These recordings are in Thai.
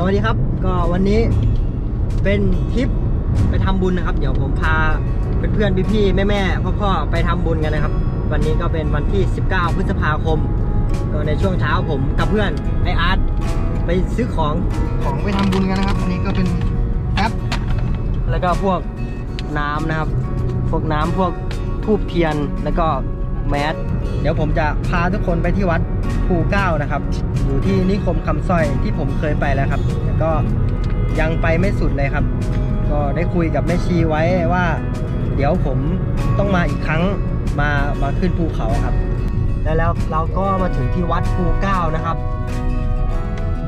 สวัสดีครับก็วันนี้เป็นทริปไปทำบุญนะครับ เดี๋ยวผมพาเพื่อนๆพี่ๆแม่ๆพ่อๆไปทำบุญกันนะครับ วันนี้ก็เป็นวันที่ 19 พฤษภาคมก็ในช่วงเช้าผมกับเพื่อนไออาร์ตไปซื้อของของไปทำบุญกันนะครับอันนี้ก็เป็นแอปแล้วก็พวกน้ำนะครับ พวกน้ำพวกทูบเทียนแล้วก็แมสเดี๋ยวผมจะพาทุกคนไปที่วัด ภูเก้านะครับ อยู่ที่นิคมคำสร้อยที่ผมเคยไปแล้วครับแต่ก็ยังไปไม่สุดเลยครับ ก็ได้คุยกับแม่ชีไว้ว่า เดี๋ยวผมต้องมาอีกครั้งมามาขึ้นภูเขาครับ แล้วแล้วเราก็มาถึงที่วัดภูเก้านะครับ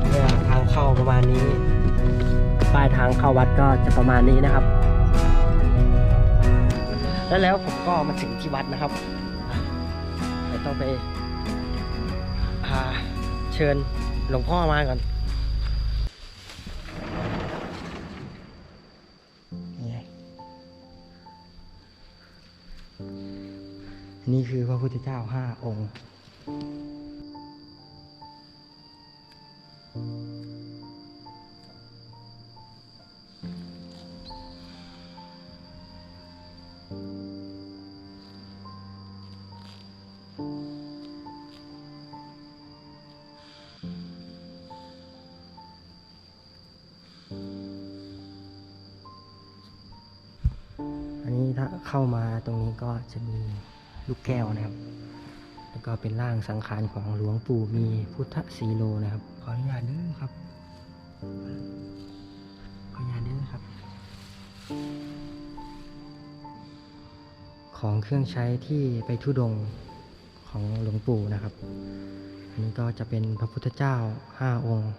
เนี่ยทางเข้าประมาณนี้ป้ายทางเข้าวัดก็จะประมาณนี้นะครับ แล้วแล้วผมก็มาถึงที่วัดนะครับ ต้องไป เชิญหลวงพ่อมาก่อนนี่คือพระพุทธเจ้าห้าองค์ เข้ามาตรงนี้ก็จะมีลูกแก้วนะครับ แล้วก็เป็นร่างสังขารของหลวงปู่มีพุทธสีโลนะครับ ขออนุญาตเด้อครับ ขออนุญาตเด้อครับ ของเครื่องใช้ที่ไปทุดงของหลวงปู่นะครับ อันนี้ก็จะเป็นพระพุทธเจ้าห้าองค์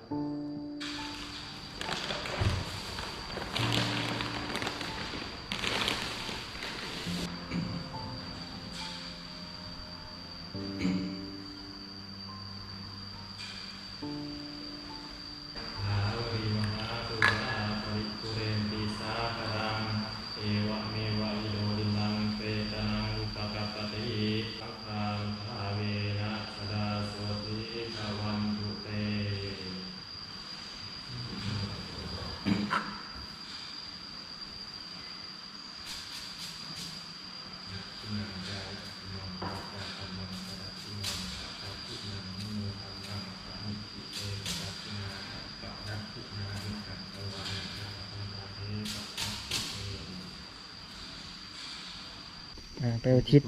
ไปอุทิศ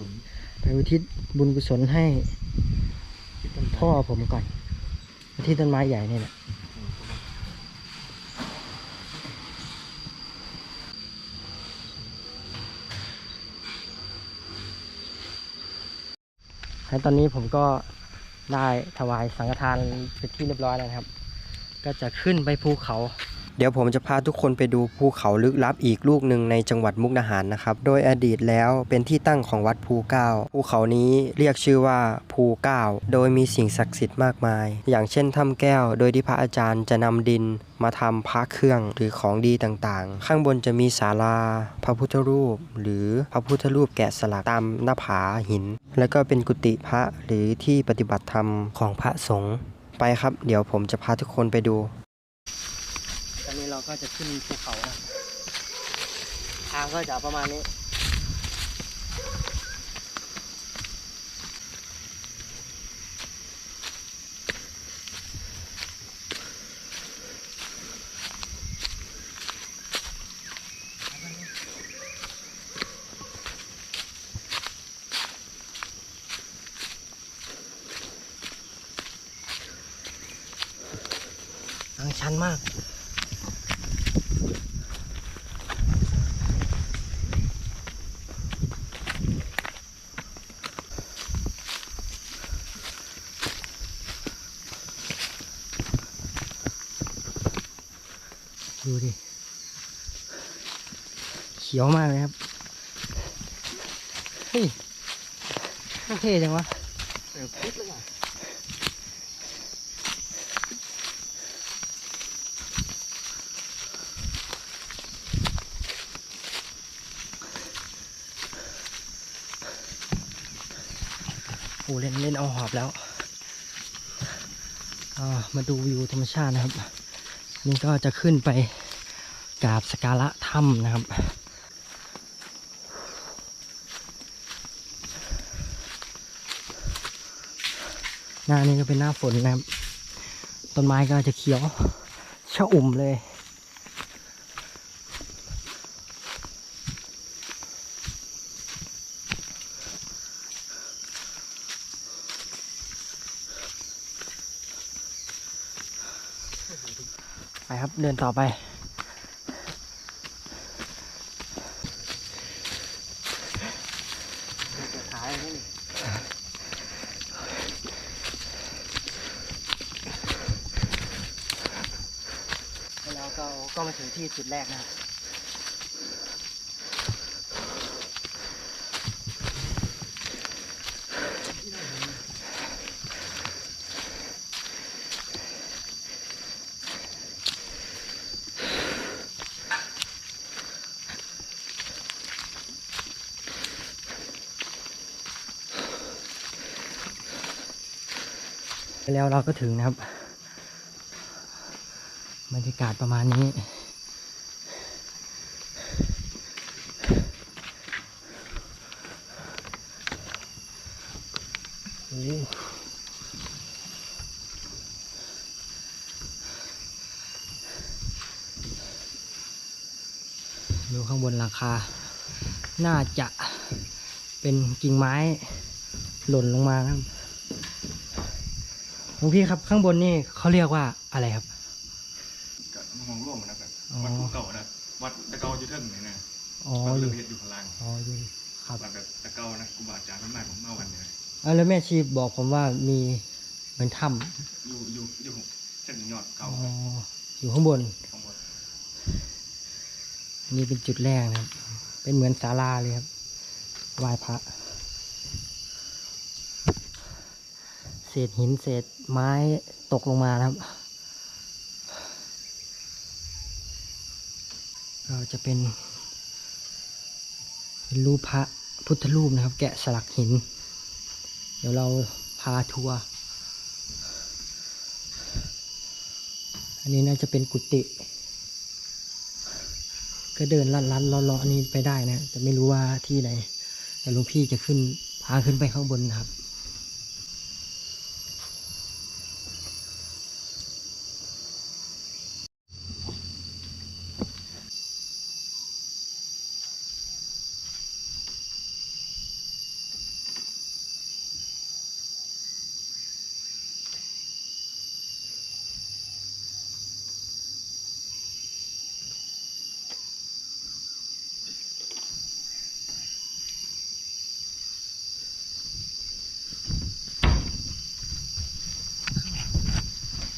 ไปอุทิศบุญกุศลให้พ่อผมก่อนที่ต้นไม้ใหญ่นี่แหละแล้วตอนนี้ผมก็ได้ถวายสังฆทานเป็นที่เรียบร้อยแล้วนะครับ ก็จะขึ้นไปภูเขา เดี๋ยวผมจะพาทุกคนไปดูภูเขาลึกลับอีกลูกหนึ่งในจังหวัดมุกดาหารนะครับ โดยอดีตแล้วเป็นที่ตั้งของวัดภูเก้าภูเขานี้เรียกชื่อว่าภูเก้าโดยมีสิ่งศักดิ์สิทธิ์มากมาย อย่างเช่นถ้ำแก้ว โดยที่พระอาจารย์จะนำดินมาทำพระเครื่องหรือของดีต่างๆ ข้างบนจะมีศาลา พระพุทธรูป หรือพระพุทธรูปแกะสลักตามหน้าผาหิน แล้วก็เป็นกุฏิพระหรือที่ปฏิบัติธรรมของพระสงฆ์ไปครับ เดี๋ยวผมจะพาทุกคนไปดู อนนี้เราก็จะขึ้นภูเขานะทางก็จะประมาณนี้ ทางชันมาก ดูดิ เขียวมากเลยครับ เฮ้ยเท่จังวะโอ้เล่นเล่นเอาหอบแล้วอ่ามาดูวิวธรรมชาตินะครับ นี่ก็จะขึ้นไปกราบสกการะถ้ำนะครับ หน้านี้ก็เป็นหน้าฝนนะครับ ต้นไม้ก็จะเขียวชะอุ่มเลย ไปครับเดินต่อไป แล้วก็ก็มาถึงที่จุ ดแรกนะครับแล้วเราก็ถึงนะครับ บรรยากาศประมาณนี้ โอ้ดูข้างบนราคาน่าจะเป็นกิ่งไม้หล่นลงมานะครับหลวงพี่ครับข้างบนนี่เขาเรียกว่าอะไรครับก็มองร่วมนะแบบอ๋อวัดภูเก่านะวัดตะเกาอยู่เทิงนี่นะอ๋อวัดอเรืยู่อเพชรอยู่พลังอ๋ออยู่ครับวัดแบบตะเกานะกูบาอาจารย์มากๆของเมื่อวันเนี่ยอะแล้วแม่ชีบอกผมว่ามีเหมือนถ้อยู่อยู่อยู่เส้นยอดำเก่าอ๋ออยู่ข้างบนของบ นี่เป็นจุดแรกนะครับ เป็นเหมือนศาลาเลยครับไหว้พระ เศษหินเศษไม้ตกลงมาครับ เราจะเป็นเป็นรูปพระพุทธรูปนะครับ แกะสลักหิน เดี๋ยวเราพาทัวร์ อันนี้น่าจะเป็นกุฏิ ก็เดินลัดลัดเลาะๆนี่ไปได้นะ แต่ไม่รู้ว่าที่ไหนแต่หลวงพี่จะขึ้นพาขึ้นไปข้างบนนะครับ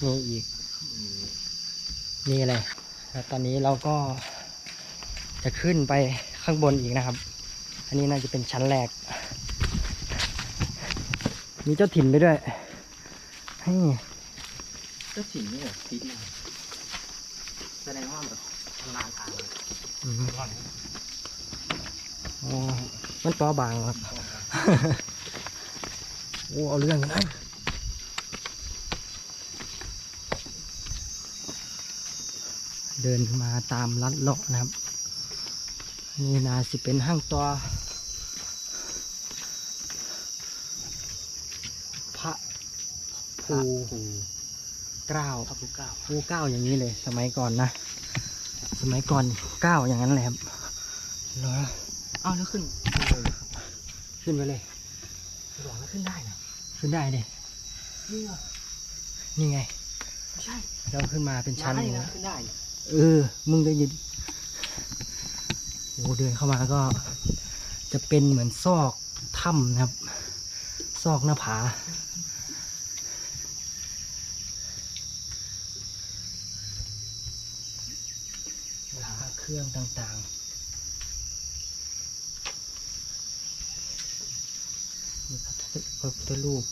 นี่อีก นี่อะไรแล้วต อนนี้เราก็จะขึ้นไปข้างบนอีกนะครับ อันนี้น่าจะเป็นชั้นแรก มีเจ้าถิ่นไปด้วยให้ก็สิ่งนี้แบบคิดมาแสดงว่าแบบชำนาญทางอืมอ๋อมันต่อบางครับ โอ้ เอาเรื่องกันนะ ดินมาตามลัดเลาะนะครับ นี่นาสิเป็นห้างตัวพระภูเกล้าพระพุทธเก้าภูเก้าอย่างนี้เลย สมัยก่อนนะ สมัยก่อนเก้าอย่างนั้นเลยครับเหรออ้าวแล้วขึ้น ขึ้นไปเลยหลวงแล้วขึ้นได้นะขึ้นได้เลยนี่เหรอนี่ไง ไม่ใช่เราขึ้นมาเป็นชั้นได้อย่างนะนี้ขึ้นได้ เออ มึงได้ยินโอ้เดินเข้ามาก็ จะเป็นเหมือนซอกถ้ำนะครับ ซอกหน้าผา เครื่องต่างๆมีพระพุทธรูป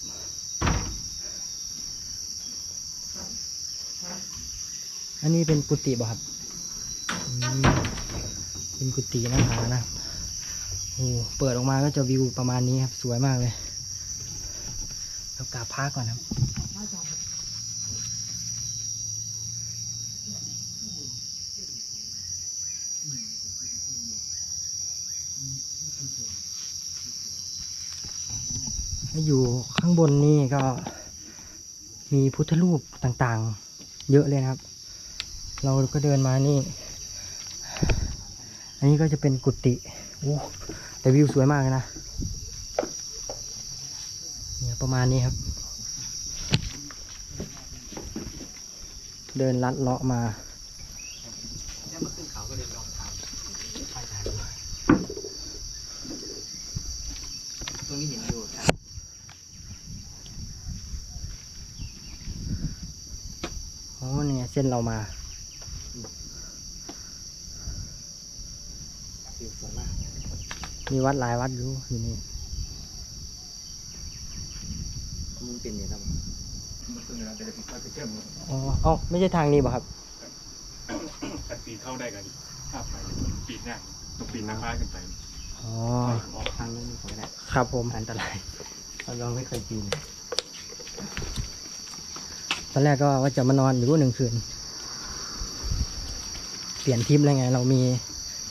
อันนี้เป็นกุฏิบ่ครับเป็นกุฏินะหานะโอ้เปิดออกมาก็จะวิวประมาณนี้ครับ สวยมากเลยเรากาพักก่อนครับอยู่ข้างบนนี่ก็มีพุทธรูปต่างๆ เยอะเลยนะครับ เราก็เดินมานี่ อันนี้ก็จะเป็นกุฏิโอ้แต่วิวสวยมากเลยนะเนี่ยประมาณนี้ครับ เดินลัดเลาะมาเนี่ยมาขึ้นเขาก็เลยลองถามไปถ่ายดูตรงนี้เห็นอยู่ครับอ๋อเนี่ยเส้นเรามา วิวสวยมาก มีวัดหลายวัดอยู่อยู่นี่มึงเป็นเนี่ยครับมันซึ่งเราจะได้ไปไปเที่ยวเมืองอ๋อเอ้าไม่ใช่ทางนี้ป่ะครับกันปีนเข้าได้กันข้ามไปปีนเนี่ยต้องปีนน้ำฟ้าขึ้นไปอ๋อออกทางนั้นผมก็ได้ครับผมอันตรายเราลองไม่เคยปีนตอนแรกก็ว่าจะมานอนอยู่หนึ่งคืน เปลี่ยนทริปแล้วไง เรามี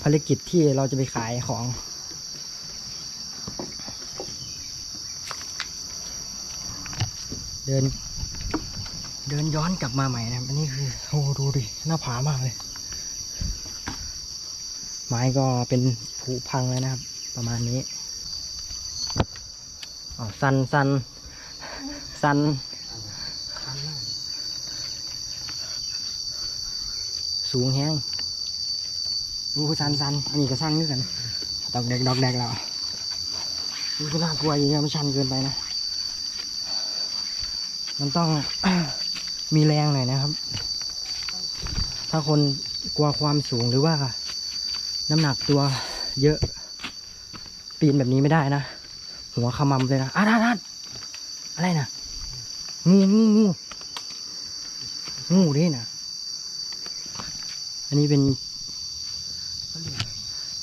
ภารกิจที่เราจะไปขายของ เดิน เดินย้อนกลับมาใหม่นะอันนี้คือโอ้ดูดิหน้าผามากเลย ไม้ก็เป็นผุพังแล้วนะครับ ประมาณนี้อ๋อสันสันสันสูงแห้งดูสันสันอันนี้ก็สั้นเหมือนกันดอกเด็กดอกแดกแล้วนี่ก็น่ากลัวอย่างเงี้ยมันชันเกินไปนะ มันต้องมีแรงหน่อยนะครับ ถ้าคนกลัวความสูงหรือว่า น้ำหนักตัวเยอะ ปีนแบบนี้ไม่ได้นะ หัวขมำเลยนะอาดัดอัดอะไรนะงูงูงูงูดินะอันนี้เป็น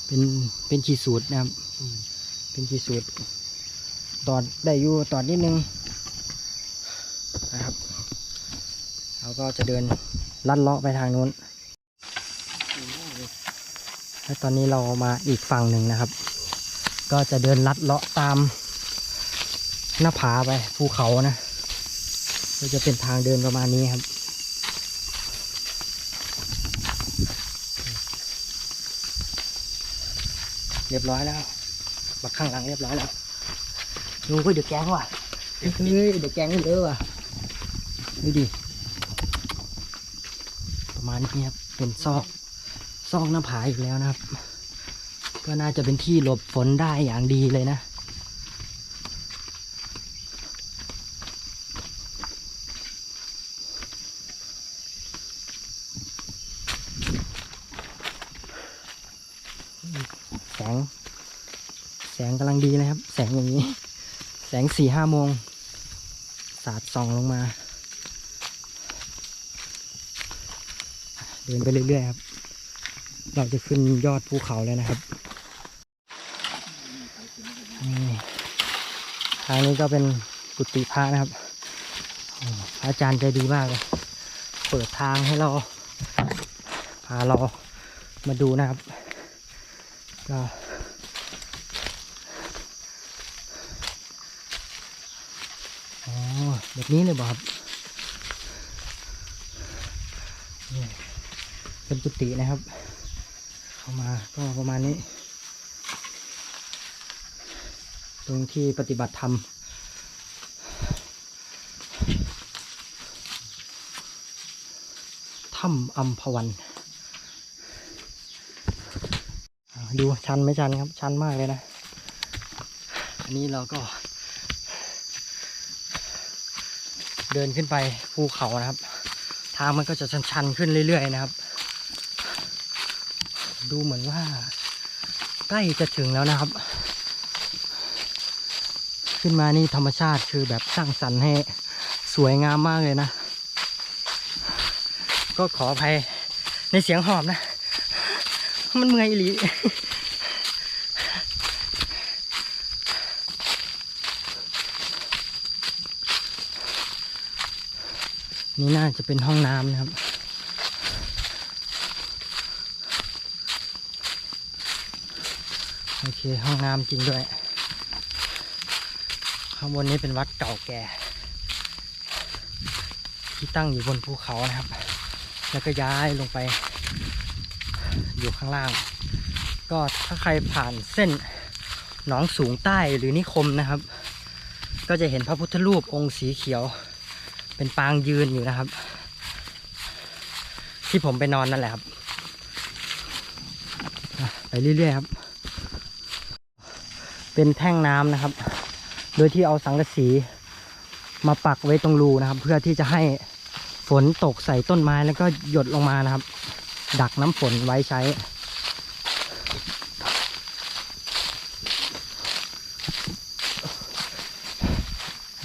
เป็นเป็นขีดสูตรนะครับ เป็นขีดสูตรตอดได้อยู่ตอดนิดนึงนะครับ เรา ก็จะเดินลัดเลาะไปทางนู้น และตอนนี้เรามาอีกฝั่งหนึ่งนะครับ ก็จะเดินลัดเลาะตามหน้าผาไปภูเขานะก็จะเป็นทางเดินประมาณนี้ครับเรียบร้อยแล้วบักข้างหลังเรียบร้อยแล้วดูก็เดือดแกงว่ะเฮ้ยเดือดแกงเยอะว่ะดูดิ นี้ครับเป็นซอกซอกหน้าผาอีกแล้วนะครับ ก็น่าจะเป็นที่หลบฝนได้อย่างดีเลยนะแสง แสงกำลังดีเลยครับ แสงอย่างนี้ แสงสี่ห้าโมง สาดส่องลงมา ดินไปเรื่อยๆครับ เราจะขึ้นยอดภูเขาแล้วนะครับทางนี้ก็เป็นกุฏิพระนะครับพระอาจารย์ใจดีมากเลย เปิดทางให้เรา พาเรามาดูนะครับ ก็แบบนี้เลยบอกครับ เป็นกุฏินะครับ เข้ามาก็ประมาณนี้ ตรงที่ปฏิบัติธรรมถ้ำอัมพวัน ดูชันไม่ชันครับ ชันมากเลยนะ อันนี้เราก็ เดินขึ้นไปภูเขานะครับ ทางมันก็จะชันๆขึ้นเรื่อยๆนะครับ ดูเหมือนว่า ใกล้จะถึงแล้วนะครับ ขึ้นมานี่ธรรมชาติคือแบบสร้างสรรค์ให้สวยงามมากเลยนะ ก็ขออภัยในเสียงหอบนะ มันเมื่อยอีหลีนี่น่าจะเป็นห้องน้ำนะครับ โอเคห้องน้ำจริงด้วย ข้างบนนี้เป็นวัดเก่าแก่ ที่ตั้งอยู่บนภูเขานะครับ แล้วก็ย้ายลงไป อยู่ข้างล่าง ก็ถ้าใครผ่านเส้นหนองสูงใต้หรือนิคมนะครับ ก็จะเห็นพระพุทธรูปองค์สีเขียว เป็นปางยืนอยู่นะครับ ที่ผมไปนอนนั่นแหละครับ ไปเรื่อยๆครับ เป็นแท่งน้ำนะครับ โดยที่เอาสังกะสีมาปักไว้ตรงรูนะครับ เพื่อที่จะให้ฝนตกใส่ต้นไม้แล้วก็หยดลงมานะครับ ดักน้ำฝนไว้ใช้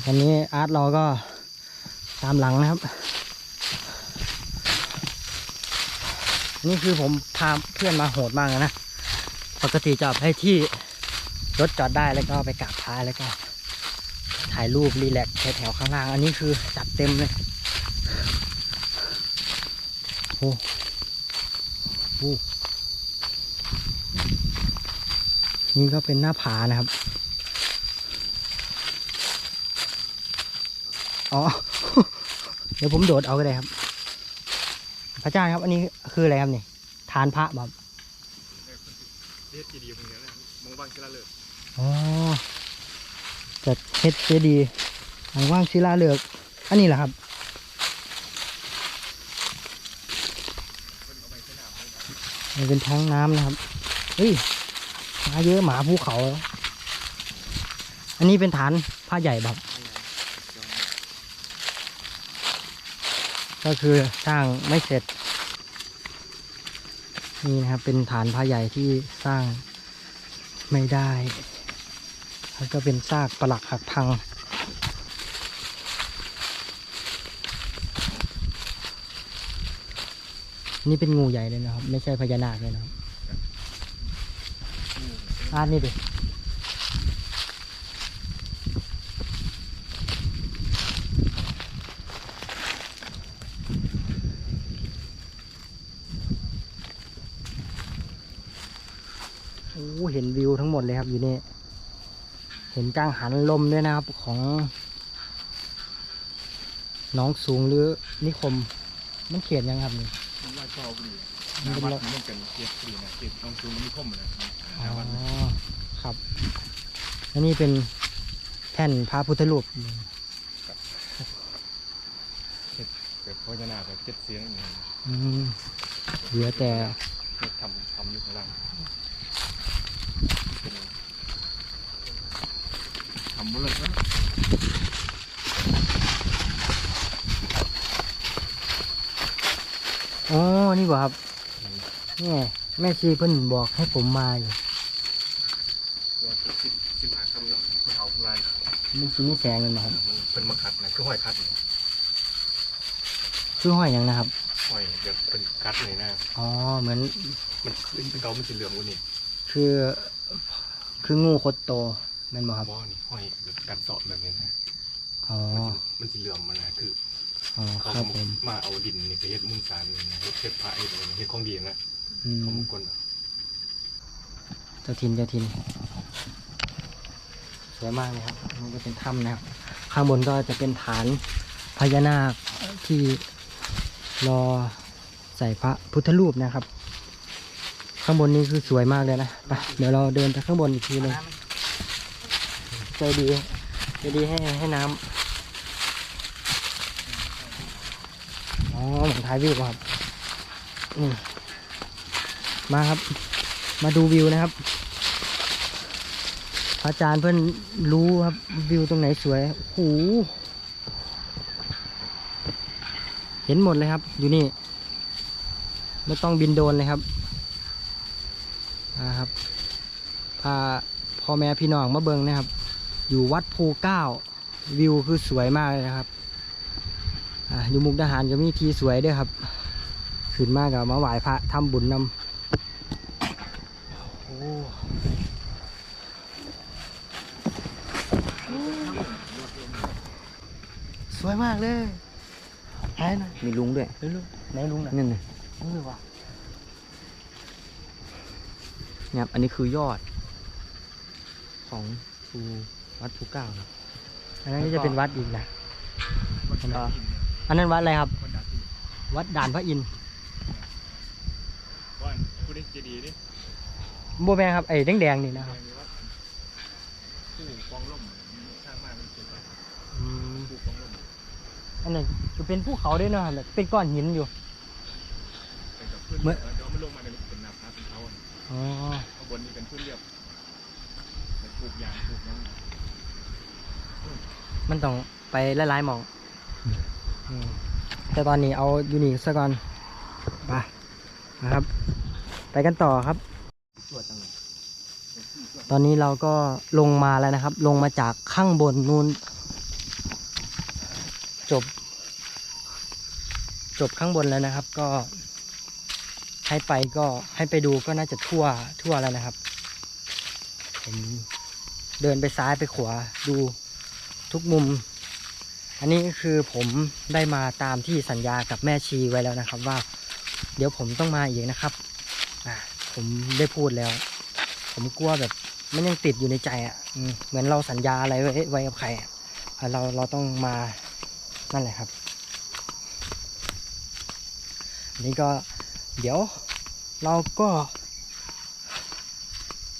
วันนี้อาร์ตเราก็ตามหลังนะครับนี่คือผมพาเพื่อนมาโหดมากนะ ปกติจะให้ที่ รถจอดได้แล้วก็ไปกราบท้ายแล้วก็ถ่ายรูปรีแลกแถวๆข้างล่าง อันนี้คือจัดเต็มเลยโอ้โหนี่ก็เป็นหน้าผานะครับ อ๋อ เดี๋ยวผมโดดเอาก็ได้ครับ พระอาจาครับ อันนี้คืออะไรครับนี่ ทานพระแบบเรียกจีดีตรงเนี้นะมองบางกีฬาเลย อ๋อจัดเฮ็ดเจดีย์หลังว่างศิลาเลือก อันนี้แหละครับมันเป็นทั้งน้ำนะครับเฮ้ยหมาเยอะหมาภูเขา อันนี้เป็นฐานผ้าใหญ่แบบก็คือสร้างไม่เสร็จ นี่นะครับเป็นฐานผ้าใหญ่ที่สร้างไม่ได้ แล้วก็เป็นซากปลักหักพัง นี่เป็นงูใหญ่เลยนะครับ ไม่ใช่พญานาคเลยนะครับอ่านี่ดิโอ้เห็นวิวทั้งหมดเลยครับอยู่นี่ เห็นกังหันลมด้วยนะครับของหน้องสูงหรือนิคม มันเขียนยังครับนี่มันว่าชอบดีมันเป็นวัดรถมันเป็นเกียรติดีนะเกียรติต้องซูมนิคมนะอ๋หาวัดอครับอันนี้เป็นแท่นพระพุทธรูปเกิดพญานาคแบบเจ็ดเสียงนี่อืมเหลือแต่เฮ็ดทำทำอยู่ข้างล่างเป็น ทำหมดเลยนะอ๋อนี่บ่ครับนี่ไงแม่ชีเพิ่นบอกให้ผมมาอยู่ตัวสิบสิบหาคำเนาะเขาทำลายมันสิมีแสงเงินบ่ครับมันเป็นมะขัดนะคือห้อยคัดเนี่ยชื่อห้อยหยังนะครับห้อยเดี๋ยวเป็นคัดเลยนะอ๋อเหมือนมันขึ้นเป็นเกามันสีเหลืองกว่านี่คือคืองูคดโต แม่นบ่ครับบอนี่ห้อยแบบกัดเสาะแบบนี้นะอ๋อมันสีเหลืองมันนะคืออ๋อเขาครับผมมาเอาดินนี่ไปเฮ็ดมุ่นสารนี่นะเฮ็ดเฮ็ดพระเฮ็ดอะไรนะเฮ็ดของดีนะอืของมมงคลอะเจ้าทินเจ้าทินสวยมากเลยครับมันก็เป็นถ้ำนะครับ ข้างบนก็จะเป็นฐานพญานาคที่รอใส่พระพุทธรูปนะครับ ข้างบนนี้คือสวยมากเลยนะไปเดี๋ยวเราเดินไปข้างบนอีกทีหนึง ใจดีใจดีให้ให้น้ำอ๋อเหมือนท้ายวิวครับนี่มาครับ มาดูวิวนะครับอาจารย์เพื่อนรู้ครับวิวตรงไหนสวยโอ้โหเห็นหมดเลยครับ อยู่นี่ ไม่ต้องบินโดนเลยครับนะครับพาพ่อแม่พี่น้องมาเบิงนะครับ อยู่วัดภูเก้าวิวคือสวยมากเลยนะครับอ่าอยู่มุกดาหารก็มีทีสวยด้วยครับ ขึ้นมากกับมาไหว้พระทำบุญนำโอ้สวยมากเลยไหนนะมีลุงด้วยไหนลุงไหนลุงน่ะนั่นน่ะเออว่ะเนี่ยครับอันนี้คือยอดของภู วัดภูเก้าครับอันนั้นก็จะเป็นวัดอีกนะ วัดดาอินเนี่ยอันนั้นวัดอะไรครับ วัดดาอินวัดด่านพระอินทร์ว่าผู้ได้เจดีย์นี่โบแมนครับไอ้แดงๆนี่นะครับแปลว่าผู้ฟองล่มข้างมากมันเป็นแบบอืมผู้ฟองล่มอันนั้นจะเป็นภูเขาด้วยเนาะแบบเป็นก้อนหินอยู่ เป็นกับพื้นเมื่อเดี๋ยวมันลงมาในเป็นน้ำพักเป็นเขาอะอ๋อข้างบนนี่เป็นพื้นเรียบเป็นปลูกยางปลูกหยัง มันต้องไปหลายๆหมองอืมแต่ตอนนี้เอาอยู่นี่ซะก่อนไปนะครับ ไปกันต่อครับตรวจจังเลยตอนนี้เราก็ลงมาแล้วนะครับ ลงมาจากข้างบนนู้นจบ จบข้างบนแล้วนะครับ ก็ ให้ไปก็ให้ไปดูก็น่าจะทั่วทั่วแล้วนะครับผมเดินไปซ้ายไปขวาดู ทุกมุม อันนี้ก็คือผมได้มาตามที่สัญญากับแม่ชีไว้แล้วนะครับ ว่า เดี๋ยวผมต้องมาอีกนะครับอ่าผมได้พูดแล้ว ผมกลัวแบบมันยังติดอยู่ในใจอะเหมือนเราสัญญาอะไรไว้ไว้กับใครเราเราต้องมานั่นแหละครับอันนี้ก็เดี๋ยวเราก็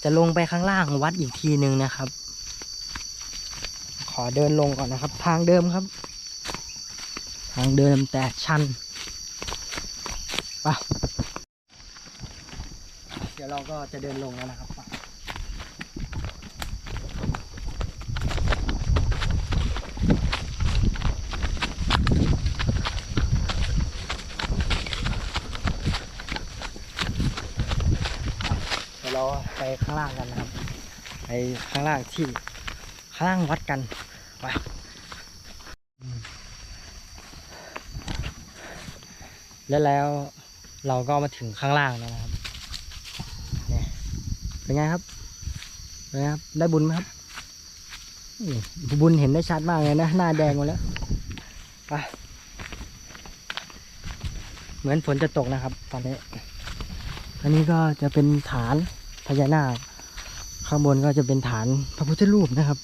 จะลงไปข้างล่างวัดอีกทีหนึ่งนะครับ อเดินลงก่อนนะครับ ทางเดิมครับ ทางเดิมแต่ชันไปเดี๋ยวเราก็จะเดินลงแล้วนะครับเดี๋ยวเราไปข้างล่างกันนะครับ ไปข้างล่างที่ ข้างวัดกันไปแล้วแล้วเราก็มาถึงข้างล่างนะครับเนี่ยเป็นไงครับเป็นไงครับ ได้บุญไหมครับบุญเห็นได้ชัดมากเลยนะ หน้าแดงหมดแล้วไปเหมือนฝนจะตกนะครับ ตอนนี้ อันนี้ก็จะเป็นฐานพญานาค ข้างบนก็จะเป็นฐานพระพุทธรูปนะครับ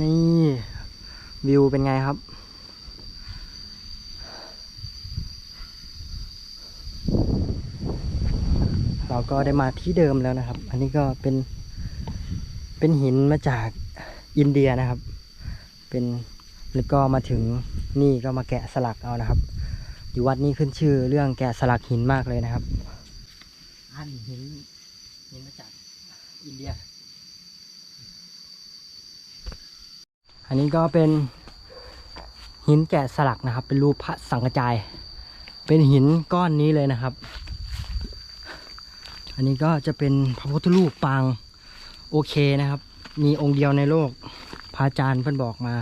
นี่วิวเป็นไงครับ เราก็ได้มาที่เดิมแล้วนะครับ อันนี้ก็เป็นเป็นหินมาจากอินเดียนะครับ เป็นแล้วก็มาถึงนี่ก็มาแกะสลักเอานะครับ อยู่วัดนี้ขึ้นชื่อเรื่องแกะสลักหินมากเลยนะครับอันหินหินมาจากอินเดีย อันนี้ก็เป็นหินแกะสลักนะครับ เป็นรูปพระสังกระจาย เป็นหินก้อนนี้เลยนะครับ อันนี้ก็จะเป็นพระพุทธรูปปางโอเคนะครับ มีองค์เดียวในโลกพระอาจารย์เพิ่นบอกมา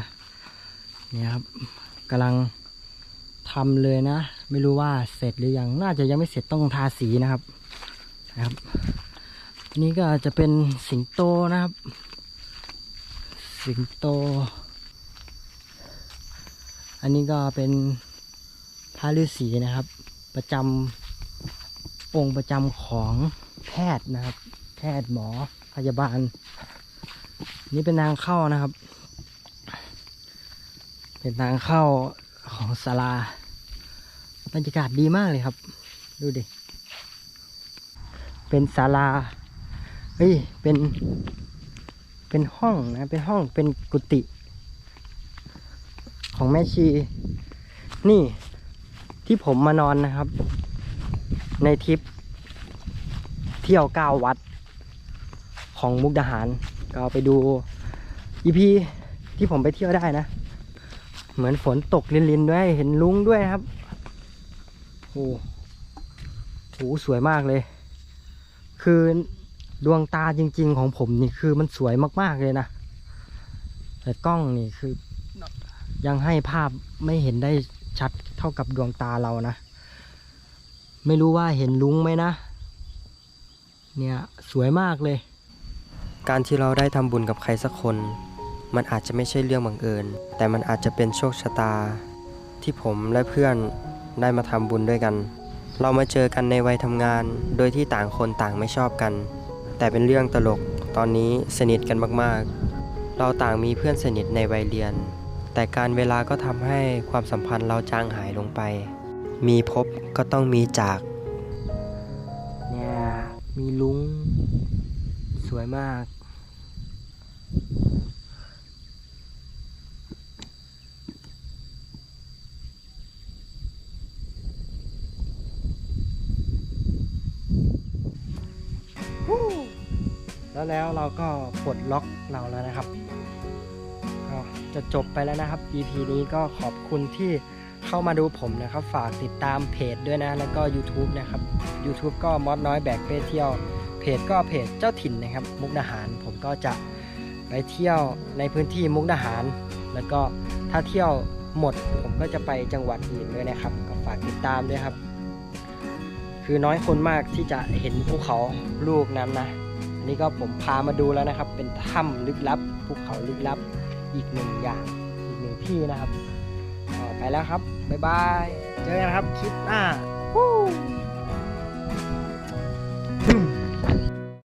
เนี่ยครับกำลัง ทำเลยนะ ไม่รู้ว่าเสร็จหรือยังน่าจะยังไม่เสร็จต้องทาสีนะครับนะครับนนี้ก็จะเป็นสิงโตนะครับ สิงโต อันนี้ก็เป็นพระฤาษีนะครับ ประจำองค์ประจำของแพทย์นะครับ แพทย์หมอพยาบาล นี่เป็นนางเข้านะครับ เป็นทางเข้า ของศาลาบรรยากาศดีมากเลยครับ ดูดิ เป็นศาลาเฮ้ยเป็นเป็นห้องนะ เป็นห้องเป็นกุฏิของแม่ชี นี่ที่ผมมานอนนะครับ ในทริปเที่ยวเก้าวัดของมุกดาหาร ก็ไปดูอีพีที่ผมไปเที่ยวได้นะ เหมือนฝนตกลินๆด้วยเห็นลุงด้วยครับโอ้โหสวยมากเลย คือดวงตาจริง ๆ ของผมนี่คือมันสวยมากๆเลยนะแต่กล้องนี่คือยังให้ภาพไม่เห็นได้ชัดเท่ากับดวงตาเรานะ ไม่รู้ว่าเห็นลุงไหมนะ เนี่ยสวยมากเลย การที่เราได้ทำบุญกับใครสักคน มันอาจจะไม่ใช่เรื่องบังเอิญ แต่มันอาจจะเป็นโชคชะตา ที่ผมและเพื่อนได้มาทำบุญด้วยกัน เรามาเจอกันในวัยทำงาน โดยที่ต่างคนต่างไม่ชอบกัน แต่เป็นเรื่องตลก ตอนนี้สนิทกันมากๆ เราต่างมีเพื่อนสนิทในวัยเรียน แต่การเวลาก็ทำให้ความสัมพันธ์เราจางหายลงไป มีพบก็ต้องมีจาก เนี่ยมีลุง สวยมาก แล้วแล้วเราก็ปลดล็อกเราแล้วนะครับ ก็จะจบไปแล้วนะครับ EP นี้ก็ขอบคุณที่เข้ามาดูผมนะครับ ฝากติดตามเพจด้วยนะ แล้วก็ YouTube นะครับ YouTube ก็มอดน้อยแบกเป้เที่ยว เพจก็เพจเจ้าถิ่นนะครับ มุกดาหารผมก็จะไปเที่ยวในพื้นที่มุกดาหาร แล้วก็ถ้าเที่ยวหมดผมก็จะไปจังหวัดอื่นด้วยนะครับ ก็ฝากติดตามด้วยครับ คือน้อยคนมากที่จะเห็นภูเขาลูกนั้นนะ นี่ก็ผมพามาดูแล้วนะครับ เป็นถ้ำลึกลับภูเขาลึกลับอีกหนึ่งอย่างอีกหนึ่งที่นะครับไปแล้วครับบ๊ายบายเจอกันครับคลิปหน้า